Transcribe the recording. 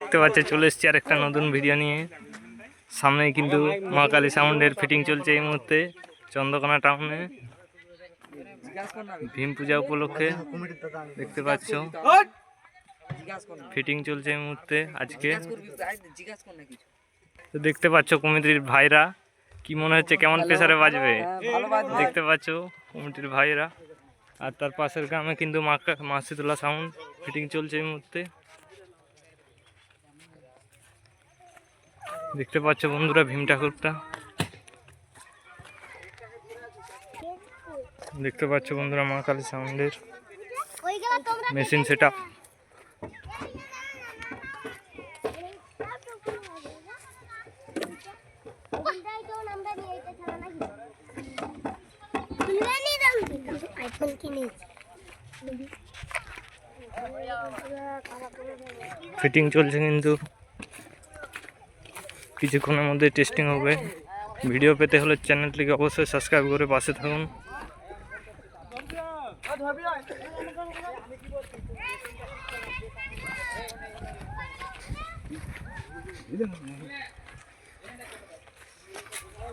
দেখতে পাচ্ছে, চলে এসেছি আর একটা নতুন ভিডিও নিয়ে। সামনে কিন্তু মা কালী সাউন্ডের ফিটিং চলছে এই মুহূর্তে, চন্দ্রকোনা টাউনে ভীম পূজা উপলক্ষে দেখতে পাচ্ছ ফিটিং চলছে এই মুহূর্তে, আজকে। দেখতে পাচ্ছ কমিটির ভাইরা। কি মনে হচ্ছে? কেমন প্রেসারে বাজবে? দেখতে পাচ্ছ কমিটির ভাইরা আর তার পাশের গ্রামে কিন্তু মা মাসিদুল্লাহ সাউন্ড ফিটিং চলছে এই মুহূর্তে। দেখতে পাচ্ছ বন্ধুরা ভীম ঠাকুরটা। দেখতে পাচ্ছ বন্ধুরা মা কালী সাউন্ডের ওই গেলা তোমরা মেশিন সেট ফিটিং চলছে কিন্তু। কিছুক্ষণের মধ্যে টেস্টিং হবে। ভিডিও পেতে হলে চ্যানেলটিকে অবশ্যই সাবস্ক্রাইব করে পাশে থাকুন।